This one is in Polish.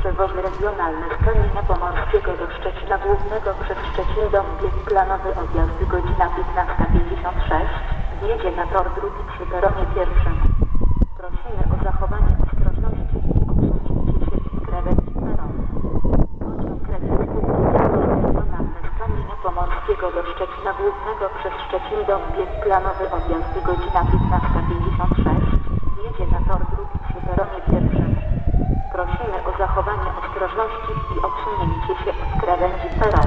Przewozy regionalne z Kamienia Pomorskiego do Szczecina Głównego przez Szczecin Dom Bieg Planowy odjazd godzina 15.56. Wjedzie na tor drugi przy peronie pierwszym. Prosimy o zachowanie ostrożności i odsunięcie się z krawędzi peronu. Pociąg regionalny z Kamienia Pomorskiego do Szczecina Głównego przez Szczecin Dom Bieg Planowy odjazd godzina 15.56. Wjedzie na tor drugi przy peronie pierwszym. Prosimy